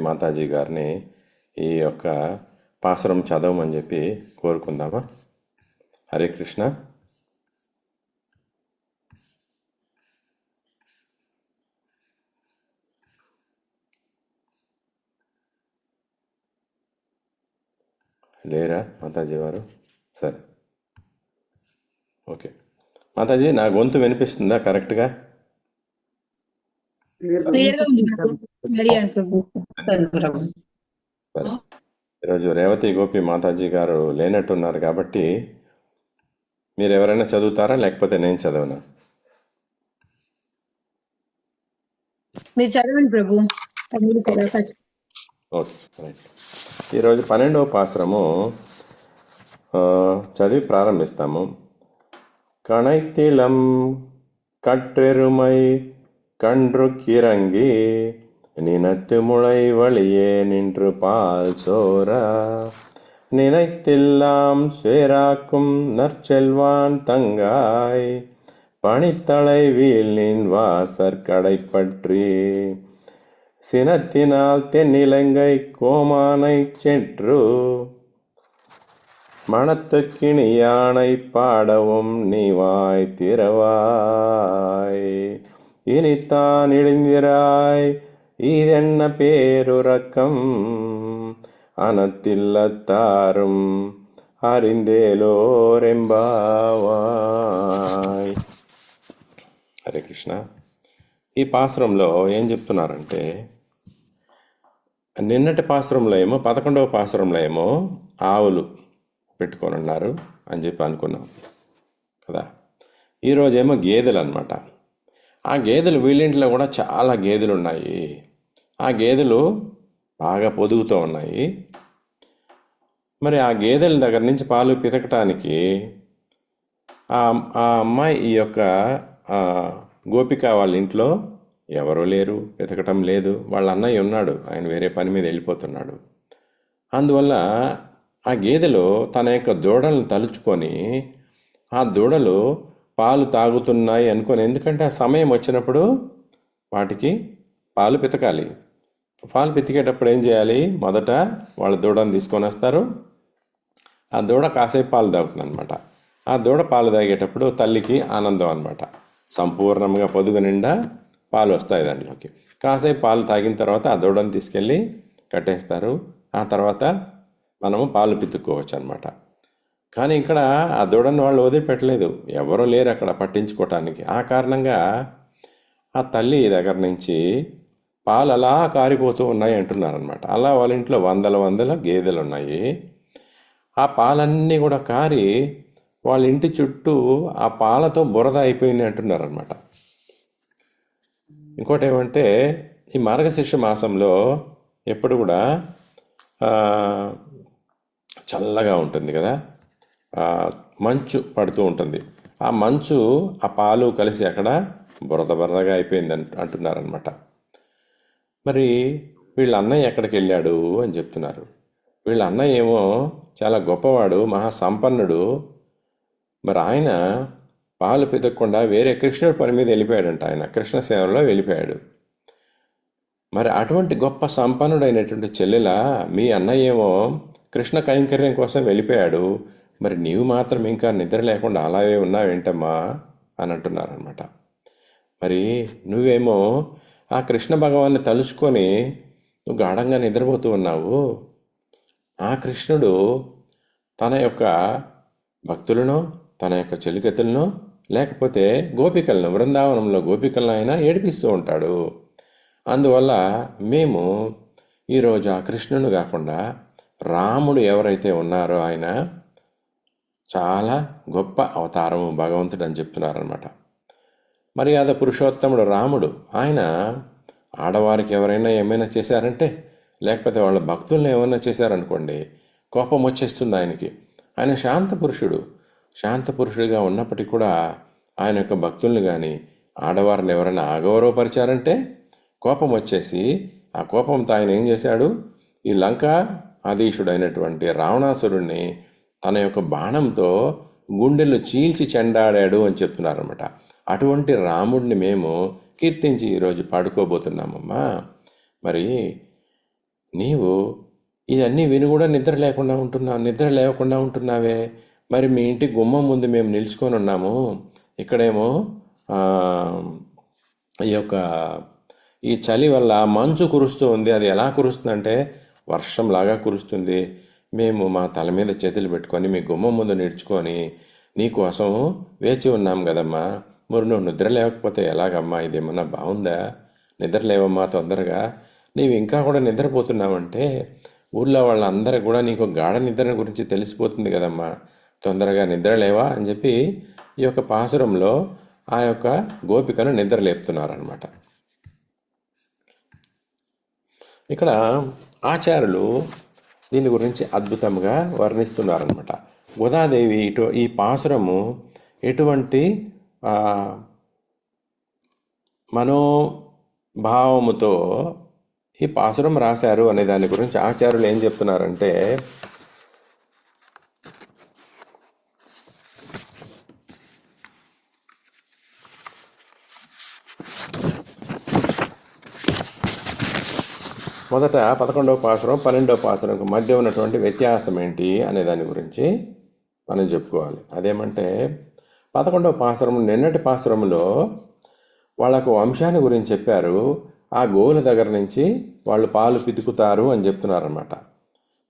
మాతాజీ గారిని ఈ యొక్క పాసరం చదవమని చెప్పి కోరుకుందామా? హరే కృష్ణ. లేరా మాతాజీ వారు? సరే. ఓకే. మాతాజీ నా గొంతు వినిపిస్తుందా కరెక్ట్గా క్లియర్గా ఉంది ప్రభు మరి అంటారు సరే ఈరోజు రేవతి గోపి మాతాజీ గారు లేనట్టున్నారు కాబట్టి మీరు ఎవరైనా చదువుతారా? లేకపోతే నేను చదవను? మీరు చదవండి ప్రభు. ఈరోజు పన్నెండవ పాశ్రము చదివి ప్రారంభిస్తాము. కణైతిలం కట్టెరుమై கன்று கிறங்கி நினத்து முளை வழியே நின்று பால் சோர நினைத்தெல்லாம் சேராக்கும் நற்செல்வான் தங்காய். பணித்தலை வீழின் நின் வாசற் பற்றி சினத்தினால் தென்னிலங்கை கோமானைச் சென்று. மனத்துக்கினி யானை பாடவும் நீவாய் திறவாய். இனித்தான் இழிந்திராய் இதென்ன பேருறக்கம் அனத்தில்லத்தாரும் అరిందేలోరెంబావాయ్ హరే కృష్ణ ఈ పాసురంలో ఏం చెప్తున్నారంటే నిన్నటి పాసురంలో ఏమో పదకొండవ పాసురంలో ఏమో ఆవులు పెట్టుకొని ఉన్నారు అని చెప్పి అనుకున్నాం కదా ఈరోజేమో గేదెలు అనమాట ఆ గేదెలు వీళ్ళింట్లో కూడా చాలా గేదెలు ఉన్నాయి ఆ గేదెలు బాగా పొదుగుతూ ఉన్నాయి. మరి ఆ గేదెల దగ్గర నుంచి పాలు పితకటానికి ఆ అమ్మాయి ఈ యొక్క గోపిక వాళ్ళ ఇంట్లో ఎవరూ లేరు వెతకటం లేదు. వాళ్ళ అన్నయ్య ఉన్నాడు ఆయన వేరే పని మీద వెళ్ళిపోతున్నాడు. అందువల్ల ఆ గేదెలు తన యొక్క దూడలను తలుచుకొని ఆ దూడలు పాలు తాగుతున్నాయి అనుకోని. ఎందుకంటే ఆ సమయం వచ్చినప్పుడు వాటికి పాలు పితకాలి. పాలు పితికేటప్పుడు ఏం చేయాలి? మొదట వాళ్ళ దూడను తీసుకొని వస్తారు. ఆ దూడ కాసేపు పాలు తాగుతుంది అనమాట ఆ దూడ పాలు తాగేటప్పుడు తల్లికి ఆనందం అనమాట సంపూర్ణంగా పొదుగు నిండా పాలు వస్తాయి దాంట్లోకి. కాసేపు పాలు తాగిన తర్వాత ఆ దూడను తీసుకెళ్ళి కట్టేస్తారు. ఆ తర్వాత మనము పాలు పితుక్కోవచ్చు అనమాట కానీ ఇక్కడ ఆ దూడను వాళ్ళు వదిలిపెట్టలేదు. ఎవరూ లేరు అక్కడ పట్టించుకోవటానికి ఆ కారణంగా ఆ తల్లి దగ్గర నుంచి పాలు అలా కారిపోతూ ఉన్నాయి అంటున్నారనమాట అలా వాళ్ళ ఇంట్లో వందల వందల గేదెలు ఉన్నాయి. ఆ పాలన్నీ కూడా కారి వాళ్ళ ఇంటి చుట్టూ ఆ పాలతో బురద అయిపోయింది అంటున్నారనమాట ఇంకోటి ఏమంటే ఈ మార్గశిర్ష మాసంలో ఎప్పుడు కూడా చల్లగా ఉంటుంది కదా. మంచు పడుతూ ఉంటుంది. ఆ మంచు ఆ పాలు కలిసి అక్కడ బురద బురదగా అయిపోయింది అంట అంటున్నారనమాట మరి వీళ్ళ అన్నయ్య ఎక్కడికి వెళ్ళాడు అని చెప్తున్నారు. వీళ్ళ అన్నయ్య ఏమో చాలా గొప్పవాడు మహా సంపన్నుడు మరి ఆయన పాలు పితకకుండా వేరే కృష్ణుడి పని మీద వెళ్ళిపోయాడంట ఆయన. కృష్ణ సేవలో వెళ్ళిపోయాడు. మరి అటువంటి గొప్ప సంపన్నుడైనటువంటి చెల్లెల మీ అన్నయ్య ఏమో కృష్ణ కైంకర్యం కోసం వెళ్ళిపోయాడు. మరి నీవు మాత్రం ఇంకా నిద్ర లేకుండా అలాగే ఉన్నావేంటమ్మా? అని అంటున్నారనమాట మరి నువ్వేమో ఆ కృష్ణ భగవాన్ని తలుచుకొని నువ్వు గాఢంగా నిద్రపోతూ ఉన్నావు. ఆ కృష్ణుడు తన యొక్క భక్తులను తన యొక్క చెలికతులను లేకపోతే గోపికలను బృందావనంలో గోపికలను ఆయన ఏడిపిస్తూ ఉంటాడు. అందువల్ల మేము ఈరోజు ఆ కృష్ణుడు కాకుండా రాముడు ఎవరైతే ఉన్నారో ఆయన చాలా గొప్ప అవతారము భగవంతుడు అని చెప్తున్నారనమాట మర్యాద పురుషోత్తముడు రాముడు ఆయన ఆడవారికి ఎవరైనా ఏమైనా చేశారంటే లేకపోతే వాళ్ళ భక్తులను ఏమైనా చేశారనుకోండి కోపం వచ్చేస్తుంది ఆయనకి. ఆయన శాంత పురుషుడు. శాంత పురుషుడిగా ఉన్నప్పటికీ కూడా ఆయన యొక్క భక్తుల్ని కానీ ఆడవారిని ఎవరైనా అగౌరవపరిచారంటే కోపం వచ్చేసి ఆ కోపంతో ఆయన ఏం చేశాడు? ఈ లంకా ఆదీశుడైనటువంటి రావణాసురుణ్ణి తన యొక్క బాణంతో గుండెలు చీల్చి చెండాడాడు అని చెప్తున్నారన్నమాట. అటువంటి రాముడిని మేము కీర్తించి ఈరోజు పాడుకోబోతున్నామమ్మా. మరి నీవు ఇవన్నీ విని కూడా నిద్ర లేకుండా ఉంటున్నావు నిద్ర లేకుండా ఉంటున్నావే. మరి మీ ఇంటి గుమ్మం ముందు మేము నిలుచుకొని ఉన్నాము. ఇక్కడేమో ఈ యొక్క ఈ చలి వల్ల మంచు కురుస్తూ ఉంది. అది ఎలా కురుస్తుందంటే వర్షంలాగా కురుస్తుంది. మేము మా తల మీద చేతులు పెట్టుకొని మీ గుమ్మం ముందు నిడుచుకొని నీకోసం వేచి ఉన్నాం కదమ్మా. మరి నువ్వు నిద్ర లేకపోతే ఎలాగమ్మా? ఇదేమన్నా బాగుందా? నిద్ర లేవమ్మా తొందరగా. నీవు ఇంకా కూడా నిద్రపోతున్నావంటే ఊళ్ళో వాళ్ళందరూ కూడా నీకు గాఢ నిద్ర గురించి తెలిసిపోతుంది కదమ్మా. తొందరగా నిద్ర లేవా అని చెప్పి ఈ యొక్క పాసురంలో ఆ యొక్క గోపికను నిద్ర లేపుతున్నారనమాట ఇక్కడ ఆచార్యులు దీని గురించి అద్భుతంగా వర్ణిస్తున్నారనమాట గోదాదేవి ఇటు ఈ పాసురము ఎటువంటి మనోభావముతో ఈ పాసురం రాశారు అనే దాని గురించి ఆచార్యులు ఏం చెప్తున్నారంటే మొదట పదకొండవ పాసురం పన్నెండవ పాసురంకు మధ్య ఉన్నటువంటి వ్యత్యాసం ఏంటి అనే దాని గురించి మనం చెప్పుకోవాలి. అదేమంటే పదకొండవ పాసరము నిన్నటి పాసరములో వాళ్ళకు వంశాన్ని గురించి చెప్పారు. ఆ గోవుల దగ్గర నుంచి వాళ్ళు పాలు పితుకుతారు అని చెప్తున్నారన్నమాట.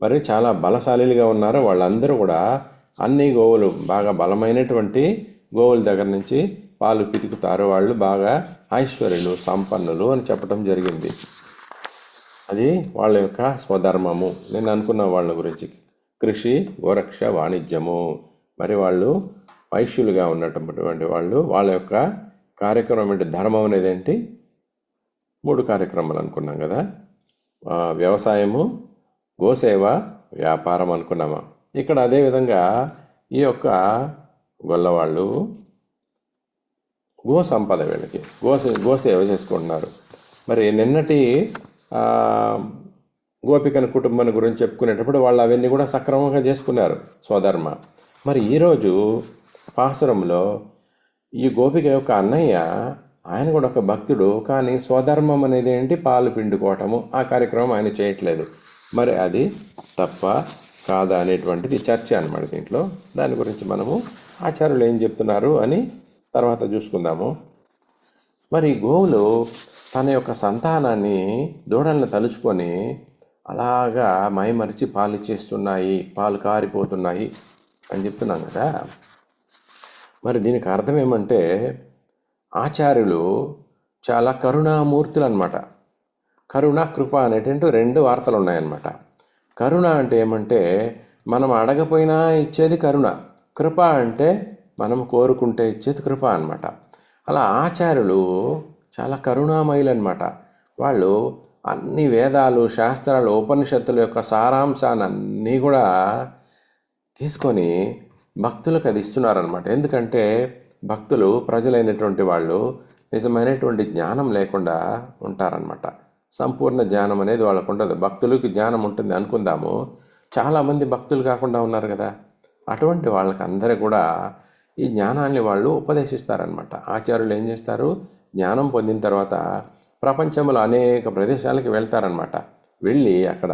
మరి చాలా బలశాలిగా ఉన్నారు. వాళ్ళందరూ కూడా అన్ని గోవులు బాగా బలమైనటువంటి గోవుల దగ్గర నుంచి పాలు పితుకుతారు. వాళ్ళు బాగా ఐశ్వర్యులు సంపన్నులు అని చెప్పడం జరిగింది. అది వాళ్ళ యొక్క స్వధర్మము. నేను అనుకున్న వాళ్ళ గురించి. కృషి గోరక్ష వాణిజ్యము. మరి వాళ్ళు వైశ్యులుగా ఉన్నటువంటి వాళ్ళు వాళ్ళ యొక్క కార్యక్రమం ఏంటి? ధర్మం అనేది ఏంటి? మూడు కార్యక్రమాలు అనుకున్నాం కదా. వ్యవసాయము గోసేవ వ్యాపారం అనుకున్నామా? ఇక్కడ అదేవిధంగా ఈ యొక్క గొల్లవాళ్ళు గో సంపద వీళ్ళకి. గోసే గోసేవ చేసుకుంటున్నారు. మరి నిన్నటి గోపికన కుటుంబాన్ని గురించి చెప్పుకునేటప్పుడు వాళ్ళు అవన్నీ కూడా సక్రమంగా చేసుకున్నారు స్వధర్మ. మరి ఈరోజు పాసురంలో ఈ గోపిక యొక్క అన్నయ్య ఆయన కూడా ఒక భక్తుడు కానీ స్వధర్మం అనేది ఏంటి? పాలు పిండుకోవటము. ఆ కార్యక్రమం ఆయన చేయట్లేదు. మరి అది తప్ప కాదా అనేటువంటిది చర్చ అనమాట దీంట్లో. దాని గురించి మనము ఆచార్యులు ఏం చెప్తున్నారు అని తర్వాత చూసుకుందాము. మరి ఈ గోవులు తన యొక్క సంతానాన్ని దూడలను తలుచుకొని అలాగా మైమరిచి పాలు ఇచ్చేస్తున్నాయి పాలు కారిపోతున్నాయి అని చెప్తున్నాం కదా. మరి దీనికి అర్థం ఏమంటే ఆచార్యులు చాలా కరుణామూర్తులు అనమాట కరుణ కృప అనేటువంటి రెండు వార్తలు ఉన్నాయన్నమాట. కరుణ అంటే ఏమంటే మనం అడగపోయినా ఇచ్చేది కరుణ కృప అంటే మనం కోరుకుంటే ఇచ్చేది కృప అనమాట అలా ఆచార్యులు చాలా కరుణామయులు అనమాట వాళ్ళు అన్ని వేదాలు శాస్త్రాలు ఉపనిషత్తుల యొక్క సారాంశాన్ని అన్నీ కూడా తీసుకొని భక్తులకు అది ఇస్తున్నారనమాట ఎందుకంటే భక్తులు ప్రజలైనటువంటి వాళ్ళు నిజమైనటువంటి జ్ఞానం లేకుండా ఉంటారనమాట సంపూర్ణ జ్ఞానం అనేది వాళ్ళకు ఉండదు. భక్తులకి జ్ఞానం ఉంటుంది అనుకుందాము. చాలామంది భక్తులు కాకుండా ఉన్నారు కదా. అటువంటి వాళ్ళకి అందరూ కూడా ఈ జ్ఞానాన్ని వాళ్ళు ఉపదేశిస్తారనమాట ఆచార్యులు ఏం చేస్తారు? జ్ఞానం పొందిన తర్వాత ప్రపంచంలో అనేక ప్రదేశాలకి వెళ్తారనమాట వెళ్ళి అక్కడ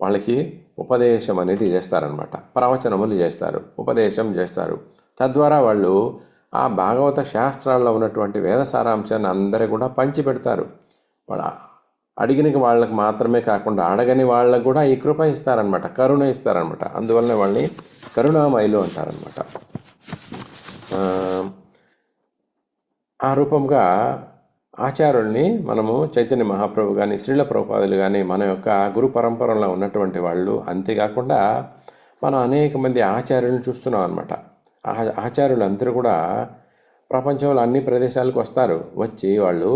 వాళ్ళకి ఉపదేశం అనేది చేస్తారనమాట ప్రవచనములు చేస్తారు ఉపదేశం చేస్తారు. తద్వారా వాళ్ళు ఆ భాగవత శాస్త్రాల్లో ఉన్నటువంటి వేద సారాంశాన్ని అందరూ కూడా పంచిపెడతారు. వాళ్ళ అడిగిన వాళ్ళకి మాత్రమే కాకుండా అడగని వాళ్ళకు కూడా ఈ కృప ఇస్తారనమాట కరుణ ఇస్తారనమాట అందువలన వాళ్ళని కరుణామయులు అంటారనమాట ఆ, రూపంగా ఆచార్యుల్ని మనము చైతన్య మహాప్రభు కానీ శ్రీల ప్రభుపాదులు కానీ మన యొక్క గురు పరంపరలో ఉన్నటువంటి వాళ్ళు అంతేకాకుండా మనం అనేక మంది ఆచార్యులను చూస్తున్నాం అనమాట ఆచార్యులందరూ కూడా ప్రపంచంలో అన్ని ప్రదేశాలకు వస్తారు. వచ్చి వాళ్ళు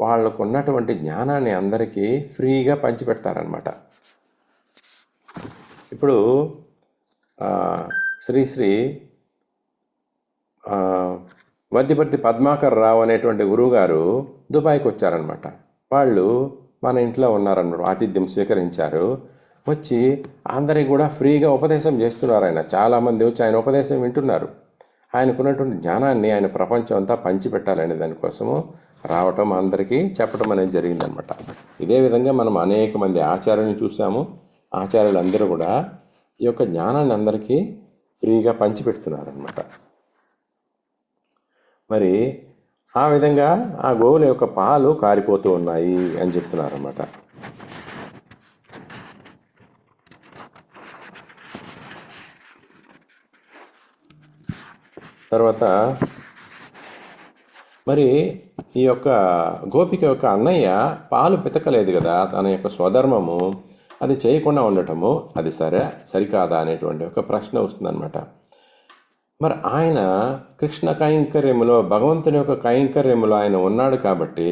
వాళ్ళకు ఉన్నటువంటి జ్ఞానాన్ని అందరికీ ఫ్రీగా పంచిపెడతారనమాట ఇప్పుడు శ్రీశ్రీ వద్దిపర్తి పద్మాకర్ రావు అనేటువంటి గురువుగారు దుబాయ్కి వచ్చారనమాట వాళ్ళు మన ఇంట్లో ఉన్నారన్నమాట ఆతిథ్యం స్వీకరించారు. వచ్చి అందరికి కూడా ఫ్రీగా ఉపదేశం చేస్తున్నారు ఆయన. చాలామంది వచ్చి ఆయన ఉపదేశం వింటున్నారు. ఆయనకున్నటువంటి జ్ఞానాన్ని ఆయన ప్రపంచం అంతా పంచిపెట్టాలనే దానికోసము రావటం అందరికీ చెప్పడం అనేది జరిగిందనమాట ఇదే విధంగా మనం అనేక మంది ఆచార్యులను చూసాము ఆచార్యులందరూ కూడా ఈ యొక్క జ్ఞానాన్ని అందరికీ ఫ్రీగా పంచిపెడుతున్నారనమాట మరి ఆ విధంగా ఆ గోవుల యొక్క పాలు కారిపోతూ ఉన్నాయి అని చెప్తున్నారన్నమాట. తర్వాత మరి ఈ యొక్క గోపిక యొక్క అన్నయ్య పాలు పితకలేదు కదా తన యొక్క స్వధర్మము అది చేయకుండా ఉండటము అది సరే సరికాదా అనేటువంటి ఒక ప్రశ్న వస్తుందన్నమాట. మరి ఆయన కృష్ణ కైంకర్యములో భగవంతుని యొక్క కైంకర్యములో ఆయన ఉన్నాడు కాబట్టి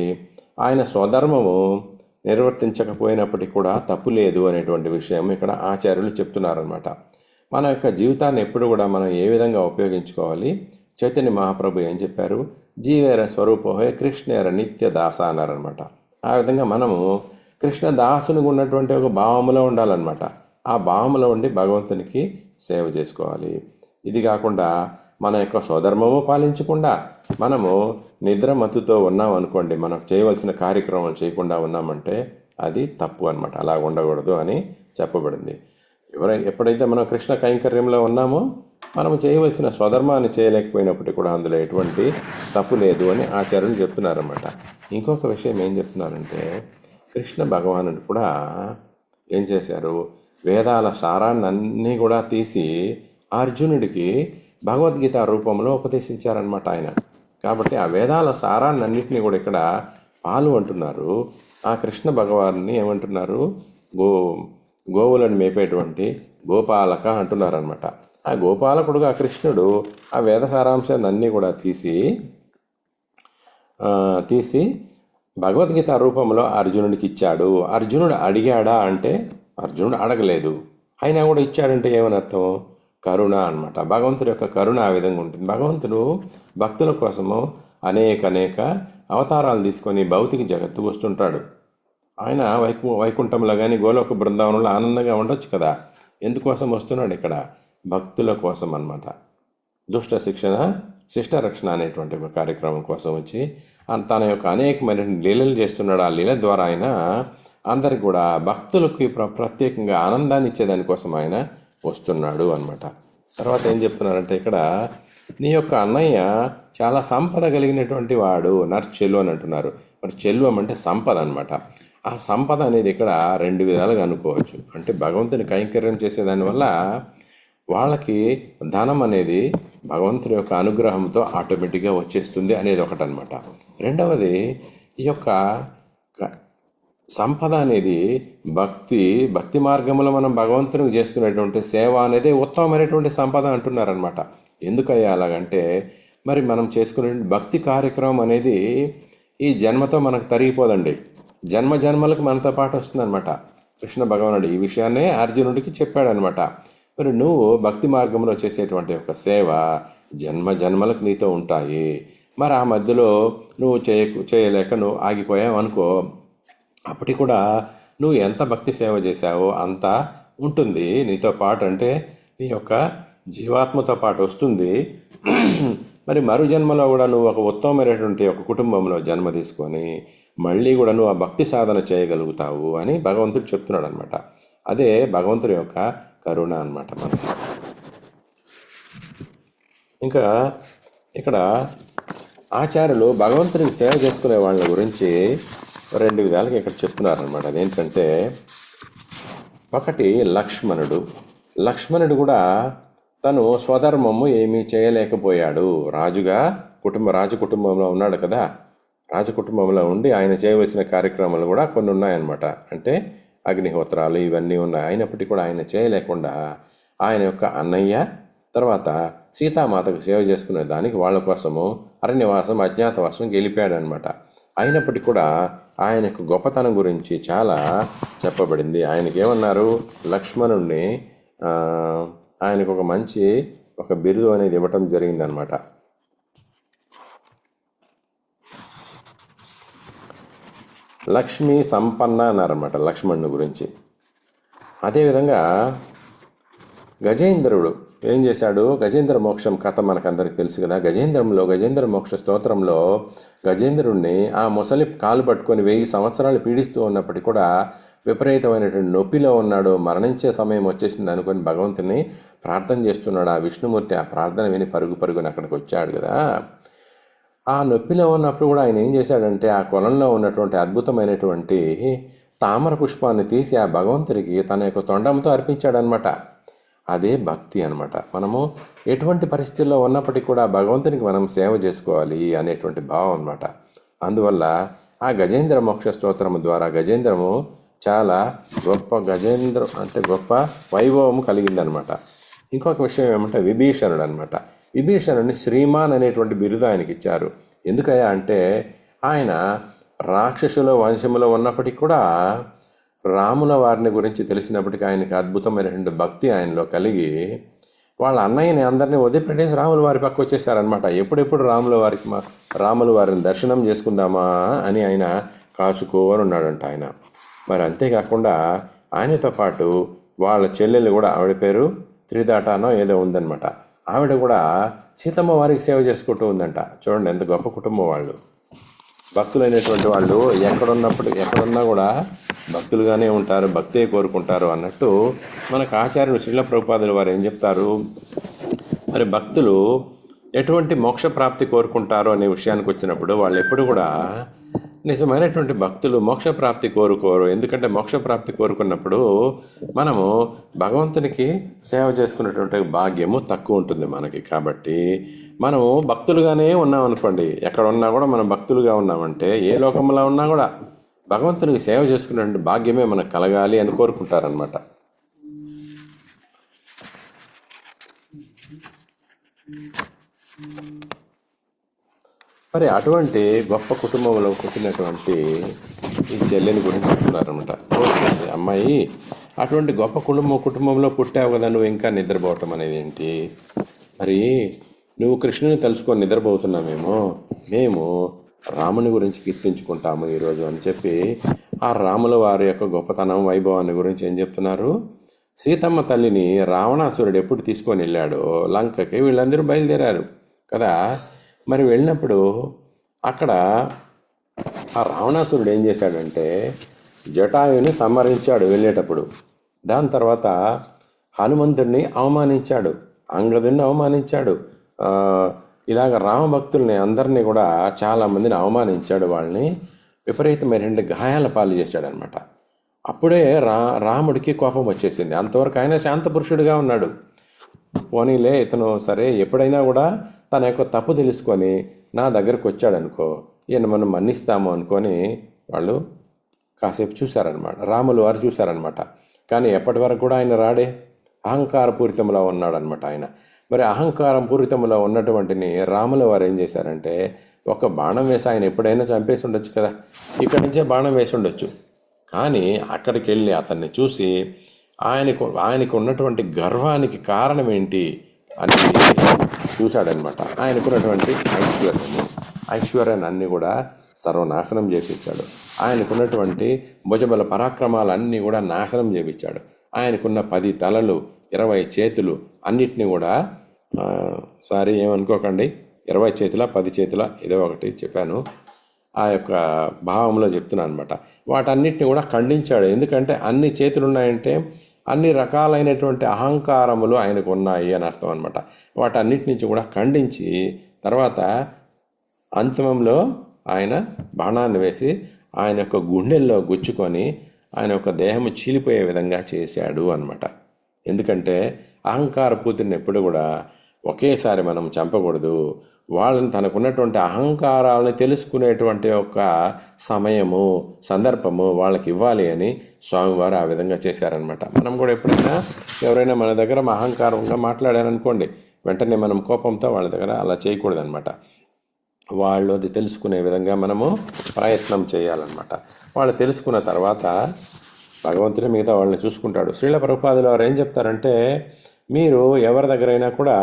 ఆయన స్వధర్మము నిర్వర్తించకపోయినప్పటికీ కూడా తప్పు లేదు అనేటువంటి విషయం ఇక్కడ ఆచార్యులు చెప్తున్నారనమాట మన యొక్క జీవితాన్ని ఎప్పుడు కూడా మనం ఏ విధంగా ఉపయోగించుకోవాలి? చైతన్య మహాప్రభు ఏం చెప్పారు? జీవేర స్వరూపోహే కృష్ణేర నిత్య దాస అన్నారనమాట ఆ విధంగా మనము కృష్ణ దాసునికి ఉన్నటువంటి ఒక భావములో ఉండాలన్నమాట. ఆ భావములో ఉండి భగవంతునికి సేవ చేసుకోవాలి. ఇది కాకుండా మన యొక్క స్వధర్మము పాలించకుండా మనము నిద్రమతుతో ఉన్నాం అనుకోండి మనం చేయవలసిన కార్యక్రమం చేయకుండా ఉన్నామంటే అది తప్పు అనమాట అలా ఉండకూడదు అని చెప్పబడింది. ఎవరై ఎప్పుడైతే మనం కృష్ణ కైంకర్యంలో ఉన్నామో మనం చేయవలసిన స్వధర్మాన్ని చేయలేకపోయినప్పటికీ కూడా అందులో ఎటువంటి తప్పు లేదు అని ఆచార్యులు చెప్తున్నారన్నమాట. ఇంకొక విషయం ఏం చెప్తున్నారంటే కృష్ణ భగవానుడు కూడా ఏం చేశారు? వేదాల సారాన్ని అన్నీ కూడా తీసి అర్జునుడికి భగవద్గీత రూపంలో ఉపదేశించారనమాట ఆయన. కాబట్టి ఆ వేదాల సారాన్ని అన్నింటినీ కూడా ఇక్కడ పాలు అంటున్నారు. ఆ కృష్ణ భగవాన్ని ఏమంటున్నారు? గో గోవులను మేపేటువంటి గోపాలక అంటున్నారనమాట ఆ గోపాలకుడుగా కృష్ణుడు ఆ వేద సారాంశాన్ని అన్నీ కూడా తీసి తీసి భగవద్గీత రూపంలో అర్జునుడికి ఇచ్చాడు. అర్జునుడు అడిగాడా అంటే అర్జునుడు అడగలేదు. అయినా కూడా ఇచ్చాడంటే ఏమని అర్థం కరుణ అన్నమాట. భగవంతుడి యొక్క కరుణ ఆ విధంగా ఉంటుంది. భగవంతుడు భక్తుల కోసము అనేక అనేక అవతారాలు తీసుకొని భౌతిక జగత్తు వస్తుంటాడు. ఆయన వైకు వైకుంఠంలో కానీ గోలోక బృందావనంలో ఆనందంగా ఉండొచ్చు కదా. ఎందుకోసం వస్తున్నాడు ఇక్కడ? భక్తుల కోసం అన్నమాట. దుష్ట శిక్షణ శిష్ట రక్షణ అనేటువంటి ఒక కార్యక్రమం కోసం వచ్చి తన యొక్క అనేకమైన లీలలు చేస్తున్నాడు. ఆ లీల ద్వారా ఆయన అందరికి కూడా భక్తులకి ప్ర- ప్రత్యేకంగా ఆనందాన్ని ఇచ్చేదానికోసం ఆయన వస్తున్నాడు అనమాట తర్వాత ఏం చెప్తున్నారంటే ఇక్కడ నీ యొక్క అన్నయ్య చాలా సంపద కలిగినటువంటి వాడు నర్ చెల్లు అని అంటున్నారు. మరి చెల్వం అంటే సంపద అనమాట ఆ సంపద అనేది ఇక్కడ రెండు విధాలుగా అనుకోవచ్చు. అంటే భగవంతుని కైంకర్యం చేసేదానివల్ల వాళ్ళకి ధనం అనేది భగవంతుని యొక్క అనుగ్రహంతో ఆటోమేటిక్గా వచ్చేస్తుంది అనేది ఒకటనమాట రెండవది ఈ యొక్క సంపద అనేది భక్తి భక్తి మార్గంలో మనం భగవంతునికి చేసుకునేటువంటి సేవ అనేది ఉత్తమమైనటువంటి సంపద అంటున్నారనమాట ఎందుకయ్యా అలాగంటే మరి మనం చేసుకునే భక్తి కార్యక్రమం అనేది ఈ జన్మతో మనకు తరిగిపోదండి. జన్మ జన్మలకు మనతో పాటు వస్తుందన్నమాట. కృష్ణ భగవానుడు ఈ విషయాన్నే అర్జునుడికి చెప్పాడనమాట మరి నువ్వు భక్తి మార్గంలో చేసేటువంటి ఒక సేవ జన్మ జన్మలకు నీతో ఉంటాయి. మరి ఆ మధ్యలో నువ్వు చేయ చేయలేక నువ్వు ఆగిపోయావు అనుకో అప్పటి కూడా నువ్వు ఎంత భక్తి సేవ చేశావో అంత ఉంటుంది. నీతో పాటు అంటే నీ యొక్క జీవాత్మతో పాటు వస్తుంది. మరి మరు జన్మలో కూడా నువ్వు ఒక ఉత్తమమైనటువంటి ఒక కుటుంబంలో జన్మ తీసుకొని మళ్ళీ కూడా నువ్వు ఆ భక్తి సాధన చేయగలుగుతావు అని భగవంతుడు చెప్తున్నాడు అనమాట అదే భగవంతుడి యొక్క కరుణ అనమాట మనకి. ఇంకా ఇక్కడ ఆచార్యులు భగవంతునికి సేవ చేసుకునే వాళ్ళ గురించి రెండు విధాలుగా ఇక్కడ చెప్తున్నారనమాట అదేంటంటే ఒకటి లక్ష్మణుడు. లక్ష్మణుడు కూడా తను స్వధర్మము ఏమీ చేయలేకపోయాడు. రాజుగా కుటుంబ రాజు కుటుంబంలో ఉన్నాడు కదా. రాజ కుటుంబంలో ఉండి ఆయన చేయవలసిన కార్యక్రమాలు కూడా కొన్ని ఉన్నాయన్నమాట. అంటే అగ్నిహోత్రాలు ఇవన్నీ ఉన్నాయి. అయినప్పటికీ కూడా ఆయన చేయలేకుండా ఆయన యొక్క అన్నయ్య తర్వాత సీతామాతకు సేవ చేసుకునే దానికి వాళ్ళ కోసము అరణ్యవాసం అజ్ఞాతవాసం గెలిపాడనమాట అయినప్పటికీ కూడా ఆయన యొక్క గొప్పతనం గురించి చాలా చెప్పబడింది. ఆయనకి ఏమన్నారు లక్ష్మణుణ్ణి ఆయనకు ఒక మంచి ఒక బిరుదు అనేది ఇవ్వటం జరిగిందనమాట లక్ష్మీ సంపన్న అన్నారన్నమాట లక్ష్మణుని గురించి. అదేవిధంగా గజేంద్రుడు ఏం చేశాడు? గజేంద్ర మోక్షం కథ మనకందరికి తెలుసు కదా. గజేంద్రంలో గజేంద్ర మోక్ష స్తోత్రంలో గజేంద్రుణ్ణి ఆ ముసలి కాలు పట్టుకొని వెయ్యి సంవత్సరాలు పీడిస్తూ ఉన్నప్పటికీ కూడా విపరీతమైనటువంటి నొప్పిలో ఉన్నాడు. మరణించే సమయం వచ్చేసింది అనుకుని భగవంతుని ప్రార్థన చేస్తున్నాడు. ఆ విష్ణుమూర్తి ఆ ప్రార్థన విని పరుగు పరుగుని అక్కడికి వచ్చాడు కదా. ఆ నొప్పిలో ఉన్నప్పుడు కూడా ఆయన ఏం చేశాడంటే ఆ కొలంలో ఉన్నటువంటి అద్భుతమైనటువంటి తామర పుష్పాన్ని తీసి ఆ భగవంతుడికి తన యొక్క తొండంతో అర్పించాడనమాట అదే భక్తి అనమాట మనము ఎటువంటి పరిస్థితుల్లో ఉన్నప్పటికీ కూడా భగవంతునికి మనం సేవ చేసుకోవాలి అనేటువంటి భావం అనమాట అందువల్ల ఆ గజేంద్ర మోక్ష స్తోత్రం ద్వారా గజేంద్రము చాలా గొప్ప గజేంద్ర అంటే గొప్ప వైభవము కలిగిందనమాట ఇంకొక విషయం ఏమంటే విభీషణుడు అనమాట విభీషణుడిని శ్రీమాన్ అనేటువంటి బిరుదు ఆయనకి ఇచ్చారు. ఎందుకయ్యా అంటే ఆయన రాక్షసుల వంశములో ఉన్నప్పటికీ కూడా రాముల వారిని గురించి తెలిసినప్పటికీ ఆయనకి అద్భుతమైనటువంటి భక్తి ఆయనలో కలిగి వాళ్ళ అన్నయ్యని అందరినీ వదిలిపెట్టేసి రాముల వారి పక్క వచ్చేసారనమాట ఎప్పుడెప్పుడు రాముల వారికి మా రాముల వారిని దర్శనం చేసుకుందామా అని ఆయన కాచుకోవని ఉన్నాడంట ఆయన. మరి అంతేకాకుండా ఆయనతో పాటు వాళ్ళ చెల్లెలు కూడా ఆవిడ పేరు త్రిదాటానో ఏదో ఉందన్నమాట. ఆవిడ కూడా సీతమ్మ వారికి సేవ చేసుకుంటూ ఉందంట. చూడండి ఎంత గొప్ప కుటుంబం వాళ్ళు. భక్తులైనటువంటి వాళ్ళు ఎక్కడున్నప్పుడు ఎక్కడున్నా కూడా భక్తులుగానే ఉంటారు భక్తే కోరుకుంటారు అన్నట్టు మనకు ఆచార్యులు శ్రీల ప్రభుపాదులు వారు ఏం చెప్తారు? మరి భక్తులు ఎటువంటి మోక్ష ప్రాప్తి కోరుకుంటారు అనే విషయానికి వచ్చినప్పుడు వాళ్ళు ఎప్పుడు కూడా నిజమైనటువంటి భక్తులు మోక్ష ప్రాప్తి కోరుకోరు. ఎందుకంటే మోక్ష ప్రాప్తి కోరుకున్నప్పుడు మనము భగవంతునికి సేవ చేసుకునేటువంటి భాగ్యము తక్కువ ఉంటుంది మనకి. కాబట్టి మనము భక్తులుగానే ఉన్నాం అనుకోండి ఎక్కడ ఉన్నా కూడా మనం భక్తులుగా ఉన్నామంటే ఏ లోకంలో ఉన్నా కూడా భగవంతునికి సేవ చేసుకున్నటువంటి భాగ్యమే మనకు కలగాలి అని కోరుకుంటారనమాట మరి అటువంటి గొప్ప కుటుంబంలో పుట్టినటువంటి ఈ చెల్లెని గురించి చెప్తున్నారనమాట అమ్మాయి అటువంటి గొప్ప కుటుంబం కుటుంబంలో పుట్టావు కదా నువ్వు ఇంకా నిద్రపోవటం అనేది ఏంటి? మరి నువ్వు కృష్ణుని తలుచుకొని నిద్రపోతున్నామేమో మేము రాముని గురించి కీర్తించుకుంటాము ఈరోజు అని చెప్పి ఆ రాముల వారి యొక్క గొప్పతనం వైభవాన్ని గురించి ఏం చెప్తున్నారు? సీతమ్మ తల్లిని రావణాసురుడు ఎప్పుడు తీసుకొని వెళ్ళాడో లంకకి వీళ్ళందరూ బయలుదేరారు కదా. మరి వెళ్ళినప్పుడు అక్కడ ఆ రావణాసురుడు ఏం చేశాడంటే జటాయుని సంహరించాడు వెళ్ళేటప్పుడు. దాని తర్వాత హనుమంతుడిని అవమానించాడు అంగదుడిని అవమానించాడు ఇలాగ రామభక్తుల్ని అందరినీ కూడా చాలామందిని అవమానించాడు వాళ్ళని. విపరీతమైన గాయాల పాలు చేశాడనమాట అప్పుడే రా రాముడికి కోపం వచ్చేసింది. అంతవరకు ఆయన శాంత పురుషుడిగా ఉన్నాడు. పోనీలే ఇతను సరే ఎప్పుడైనా కూడా తన యొక్క తప్పు తెలుసుకొని నా దగ్గరకు వచ్చాడనుకో ఈయన మనం మన్నిస్తాము అనుకొని వాళ్ళు కాసేపు చూశారనమాట రాములు వారు చూశారనమాట కానీ ఎప్పటి వరకు కూడా ఆయన రాడే? అహంకారపూరితంలో ఉన్నాడనమాట ఆయన. మరి అహంకారం పూరితంలో ఉన్నటువంటిని రాముల వారు ఏం చేశారంటే ఒక బాణం వేసి ఆయన ఎప్పుడైనా చంపేసి ఉండొచ్చు కదా? ఇక్కడి నుంచే బాణం వేసి ఉండొచ్చు. కానీ అక్కడికి వెళ్ళి అతన్ని చూసి ఆయనకు ఆయనకు ఉన్నటువంటి గర్వానికి కారణం ఏంటి అనేది చూశాడనమాట. ఆయనకున్నటువంటి ఐశ్వర్యము. ఐశ్వర్యాన్ని అన్నీ కూడా సర్వనాశనం చేపించాడు ఆయనకున్నటువంటి భుజబల పరాక్రమాలన్నీ కూడా నాశనం చేపించాడు ఆయనకున్న పది తలలు ఇరవై చేతులు అన్నిటినీ కూడా సారీ ఏమనుకోకండి ఇరవై చేతుల పది చేతుల ఏదో ఒకటి చెప్పాను. ఆ యొక్క భావంలో చెప్తున్నాను అనమాట వాటన్నిటిని కూడా ఖండించాడు. ఎందుకంటే అన్ని చేతులు ఉన్నాయంటే అన్ని రకాలైనటువంటి అహంకారములు ఆయనకు ఉన్నాయి అని అర్థం అనమాట వాటన్నిటి నుంచి కూడా ఖండించి తర్వాత అంతిమంలో ఆయన బాణాన్ని వేసి ఆయన యొక్క గుండెల్లో గుచ్చుకొని ఆయన యొక్క దేహము చీలిపోయే విధంగా చేశాడు అనమాట ఎందుకంటే అహంకార పూతిని ఎప్పుడు కూడా ఒకేసారి మనం చంపకూడదు. వాళ్ళని తనకున్నటువంటి అహంకారాలను తెలుసుకునేటువంటి ఒక సమయము సందర్భము వాళ్ళకి ఇవ్వాలి అని స్వామివారు ఆ విధంగా చేశారనమాట మనం కూడా ఎప్పుడైనా ఎవరైనా మన దగ్గర అహంకారంగా మాట్లాడారనుకోండి వెంటనే మనం కోపంతో వాళ్ళ దగ్గర అలా చేయకూడదనమాట వాళ్ళు అది తెలుసుకునే విధంగా మనము ప్రయత్నం చేయాలన్నమాట. వాళ్ళు తెలుసుకున్న తర్వాత భగవంతుడే మిగతా వాళ్ళని చూసుకుంటాడు. శ్రీల ప్రభుపాదులు వారు ఏం చెప్తారంటే మీరు ఎవరి దగ్గరైనా కూడా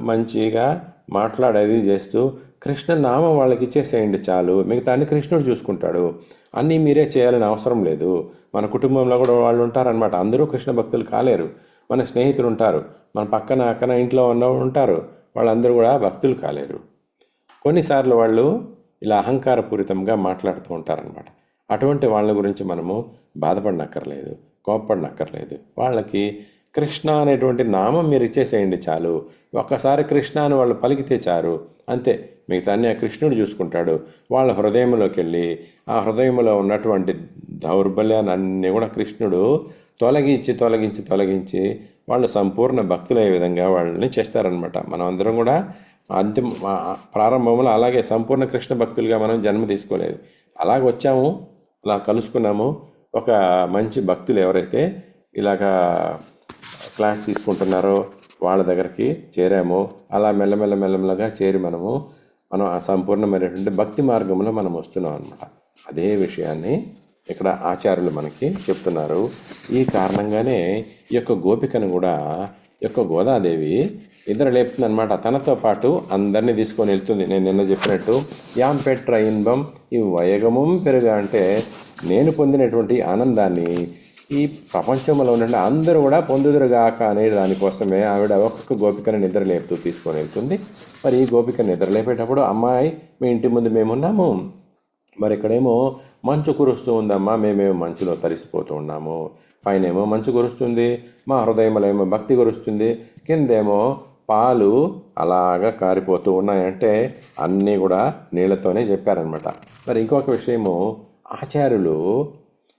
మంచిగా మాట్లాడేది చేస్తూ కృష్ణ నామం వాళ్ళకి ఇచ్చేసేయండి చాలు. మిగతా అన్ని కృష్ణుడు చూసుకుంటాడు. అన్నీ మీరే చేయాలని అవసరం లేదు. మన కుటుంబంలో కూడా వాళ్ళు ఉంటారనమాట అందరూ కృష్ణ భక్తులు కాలేరు. మన స్నేహితులు ఉంటారు. మన పక్కన అక్కన ఇంట్లో ఉన్న ఉంటారు. వాళ్ళందరూ కూడా భక్తులు కాలేరు. కొన్నిసార్లు వాళ్ళు ఇలా అహంకారపూరితంగా మాట్లాడుతూ ఉంటారనమాట అటువంటి వాళ్ళ గురించి మనము బాధపడనక్కర్లేదు కోప్పడనక్కర్లేదు. వాళ్ళకి కృష్ణ అనేటువంటి నామం మీరు ఇచ్చేసేయండి చాలు. ఒక్కసారి కృష్ణ అని వాళ్ళు పలికితే చారు అంతే. మిగతాన్ని ఆ కృష్ణుడు చూసుకుంటాడు. వాళ్ళ హృదయంలోకి వెళ్ళి ఆ హృదయంలో ఉన్నటువంటి దౌర్బల్యాన్ని కూడా కృష్ణుడు తొలగించి తొలగించి తొలగించి వాళ్ళు సంపూర్ణ భక్తులయ్యే విధంగా వాళ్ళని చేస్తారనమాట మనం అందరం కూడా అంతిమ ప్రారంభంలో అలాగే సంపూర్ణ కృష్ణ భక్తులుగా మనం జన్మ తీసుకోలేదు. అలాగ వచ్చాము అలా కలుసుకున్నాము. ఒక మంచి భక్తులు ఎవరైతే ఇలాగా క్లాస్ తీసుకుంటున్నారో వాళ్ళ దగ్గరికి చేరాము. అలా మెల్లమెల్ల మెల్లమెల్లగా చేరి మనము మనం ఆ సంపూర్ణమైనటువంటి భక్తి మార్గంలో మనం వస్తున్నాం అనమాట అదే విషయాన్ని ఇక్కడ ఆచార్యులు మనకి చెప్తున్నారు. ఈ కారణంగానే ఈ యొక్క గోపికను కూడా యొక్క గోదాదేవి నిద్ర లేపుతుందనమాట తనతో పాటు అందరినీ తీసుకొని వెళ్తుంది. నేను నిన్న చెప్పినట్టు యాం పెట్ర ఇన్బం ఈ వయగమం పెరుగా అంటే నేను పొందినటువంటి ఆనందాన్ని ఈ ప్రపంచంలో ఉన్న అందరూ కూడా పొందుదురుగాక అనే దానికోసమే ఆవిడ ఒక్కొక్క గోపికను నిద్ర లేపుతూ తీసుకొని వెళ్తుంది. మరి ఈ గోపిక నిద్ర లేపేటప్పుడు అమ్మాయి మీ ఇంటి ముందు మేమున్నాము. మరి ఇక్కడేమో మంచు కురుస్తూ ఉందమ్మా మేమేమో మంచులో తరిసిపోతూ ఉన్నాము. పైనేమో మంచు కురుస్తుంది మా హృదయంలో ఏమో భక్తి కురుస్తుంది కిందేమో పాలు అలాగా కారిపోతూ ఉన్నాయంటే అన్నీ కూడా నీళ్ళతోనే చెప్పారనమాట మరి ఇంకొక విషయము ఆచార్యులు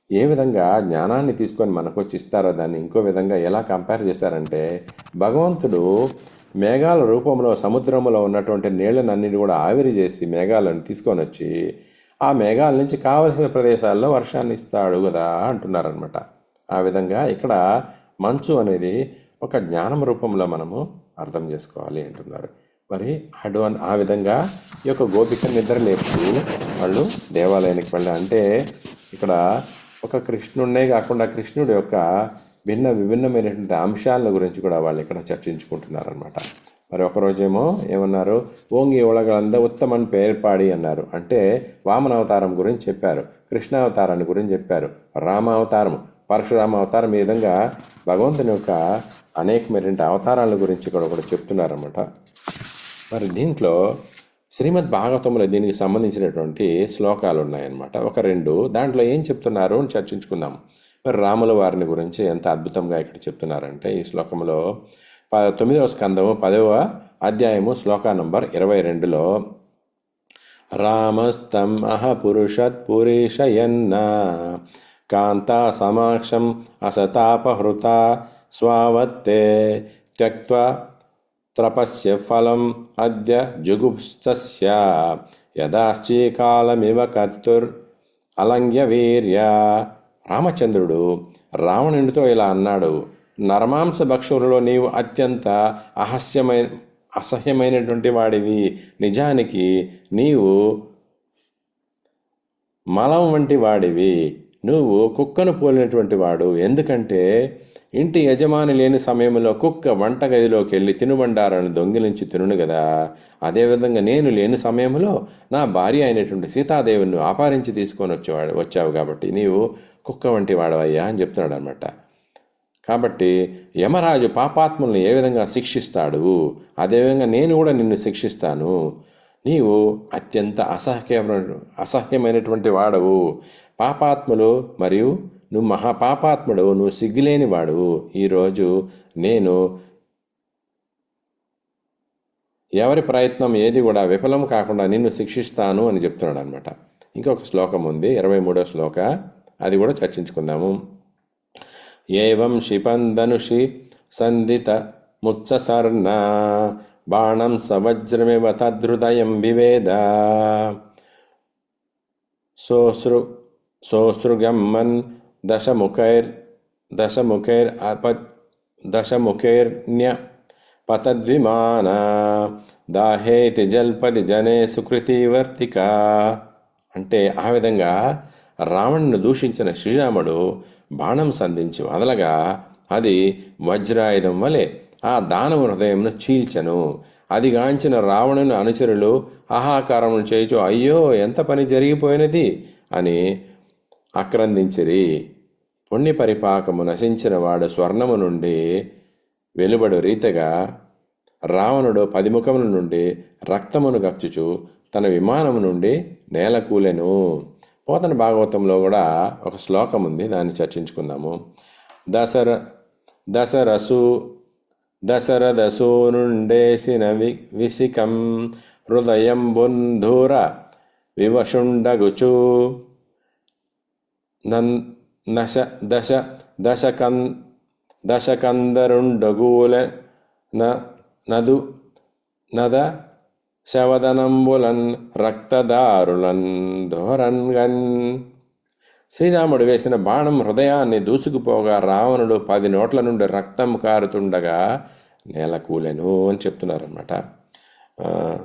ఏ విధంగా జ్ఞానాన్ని తీసుకొని మనకు వచ్చిస్తారో దాన్ని ఇంకో విధంగా ఎలా కంపేర్ చేశారంటే భగవంతుడు మేఘాల రూపంలో సముద్రంలో ఉన్నటువంటి నీళ్ళనన్నిటి కూడా ఆవిరి చేసి మేఘాలను తీసుకొని వచ్చి ఆ మేఘాల నుంచి కావలసిన ప్రదేశాల్లో వర్షాన్ని ఇస్తాడు కదా అంటున్నారనమాట ఆ విధంగా ఇక్కడ మంచు అనేది ఒక జ్ఞానం రూపంలో మనము అర్థం చేసుకోవాలి అంటున్నారు. మరి అడు ఆ విధంగా ఈ యొక్క గోపిక నిద్ర లేపుతూ వాళ్ళు దేవాలయానికి వెళ్ళి అంటే ఇక్కడ ఒక కృష్ణుడినే కాకుండా కృష్ణుడి యొక్క భిన్న విభిన్నమైనటువంటి అంశాల గురించి కూడా వాళ్ళు ఇక్కడ చర్చించుకుంటున్నారనమాట మరి ఒకరోజేమో ఏమన్నారు? ఓంగి ఒళగలంద ఉత్తమన్ పేర్పాడి అన్నారు. అంటే వామన అవతారం గురించి చెప్పారు. కృష్ణ అవతారాన్ని గురించి చెప్పారు. రామ అవతారం పరశురామ అవతారం ఈ విధంగా భగవంతుని యొక్క అనేకమైనటువంటి అవతారాల గురించి కూడా కూడా చెప్తున్నారన్నమాట. మరి దీంట్లో శ్రీమద్ భాగవతంలో దీనికి సంబంధించినటువంటి శ్లోకాలు ఉన్నాయన్నమాట. ఒక రెండు. దాంట్లో ఏం చెప్తున్నారు అని చర్చించుకుందాం. మరి రాముల వారిని గురించి ఎంత అద్భుతంగా ఇక్కడ చెప్తున్నారంటే ఈ శ్లోకంలో ప తొమ్మిదవ స్కందము పదవ అధ్యాయము శ్లోక నంబర్ ఇరవై రెండులో రామస్తం అహ పురుషత్ పురీషయన్న కాంతా సమాక్షం అసతాపహృత స్వావత్తే త్యక్వా త్రపస్య ఫలం అద్య జుగుప్స్య యదాశ్చీకాలమివ కర్తుర్ అలంగ్య వీర్య రామచంద్రుడు రావణునితో ఇలా అన్నాడు నరమాంస భక్షులలో నీవు అత్యంత అహస్యమైన అసహ్యమైనటువంటి వాడివి. నిజానికి నీవు మలం వంటి వాడివి. నువ్వు కుక్కను పోలినటువంటి వాడు. ఎందుకంటే ఇంటి యజమాని లేని సమయంలో కుక్క వంటగదిలోకి వెళ్ళి తినుబండారాన్ని దొంగిలించి తినును కదా అదేవిధంగా నేను లేని సమయంలో నా భార్య అయినటువంటి సీతాదేవిని అపారించి తీసుకొని వచ్చేవాడు వచ్చావు కాబట్టి నీవు కుక్క వంటి వాడవయ్యా అని చెప్తున్నాడు అనమాట కాబట్టి యమరాజు పాపాత్ములను ఏ విధంగా శిక్షిస్తాడు? అదేవిధంగా నేను కూడా నిన్ను శిక్షిస్తాను. నీవు అత్యంత అసహ్యమైన అసహ్యమైనటువంటి వాడవు. పాపాత్ములు మరియు నువ్వు మహాపాపాత్ముడు నువ్వు సిగ్గులేని వాడు ఈరోజు నేను ఎవరి ప్రయత్నం ఏది కూడా విఫలం కాకుండా నిన్ను శిక్షిస్తాను అని చెప్తున్నాడు అనమాట ఇంకొక శ్లోకం ఉంది ఇరవై మూడో శ్లోక. అది కూడా చర్చించుకుందాము. ఏవం క్షిపందనుషి సంధిత ముత్సర్ణ బాణం సవజ్రమివ తద్హృదయం వివేద. సోశ్రు సోసృగమ్మన్ దశముఖైర్ దశముఖైర్ అప దశముఖైర్న్య పతద్విమాన దాహేతి జల్పది జనే సుకృతివర్తిక అంటే ఆ విధంగా రావణుని దూషించిన శ్రీరాముడు బాణం సంధించి వదలగా అది వజ్రాయుధం వలె ఆ దానవ హృదయంను చీల్చెను. అది గాంచిన రావణుని అనుచరులు ఆహాకారమును చేయుచు అయ్యో ఎంత పని జరిగిపోయినది? అని ఆక్రందించిరి. పుణ్య పరిపాకము నశించిన వాడు స్వర్ణము నుండి వెలుబడు రీతిగా రావణుడు పదిముఖముల నుండి రక్తమును గచ్చుచు తన విమానము నుండి నేల కూలెను. పోతన భాగవతంలో కూడా ఒక శ్లోకం ఉంది దాన్ని చర్చించుకుందాము. దసర దశరసు దశరథసూనుండేసిన వి విసికం హృదయం బుంధూర వివశుండగుచు. నశ దశ దశకం దశకందరుండగూల న నదు నద శవదనంబులన్ రక్తదారులన్ దోరన్గన్ శ్రీరాముడు వేసిన బాణం హృదయాన్ని దూసుకుపోగా రావణుడు పది నోట్ల నుండి రక్తం కారుతుండగా నేల కూలెను అని చెప్తున్నారనమాట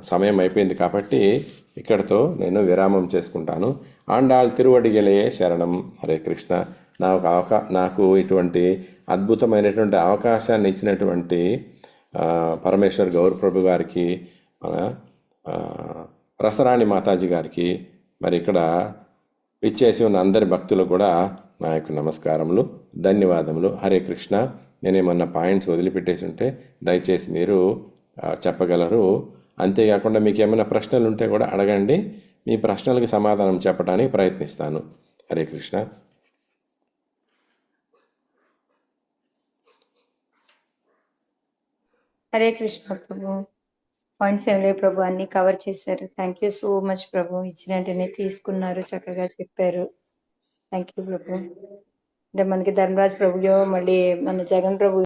సమయం అయిపోయింది కాబట్టి ఇక్కడతో నేను విరామం చేసుకుంటాను. ఆండాల్ తిరువడిగలే శరణం. హరే కృష్ణ. నాకు అవకా నాకు ఇటువంటి అద్భుతమైనటువంటి అవకాశాన్ని ఇచ్చినటువంటి పరమేశ్వర్ గౌరప్రభు గారికి మన రసరాణి మాతాజీ గారికి మరి ఇక్కడ ఇచ్చేసి ఉన్న అందరి భక్తులు కూడా నా యొక్క నమస్కారములు ధన్యవాదములు. హరే కృష్ణ. నేనేమన్నా పాయింట్స్ వదిలిపెట్టేసి ఉంటే దయచేసి మీరు చెప్పగలరు. అంతేకాకుండా మీకు ఏమైనా ప్రశ్నలు ఉంటే కూడా అడగండి. మీ ప్రశ్నలకు సమాధానం చెప్పడానికి ప్రయత్నిస్తాను. హరే కృష్ణ. హరే కృష్ణ ప్రభు. పాయింట్స్ ఏం లేవు ప్రభు అన్ని కవర్ చేశారు. Thank you so much Prabhu. ఇచ్చినట్టునే తీసుకున్నారు. చక్కగా చెప్పారు. Thank you Prabhu. అంటే మనకి ధర్మరాజ్ ప్రభు మళ్ళీ మన జగన్ ప్రభు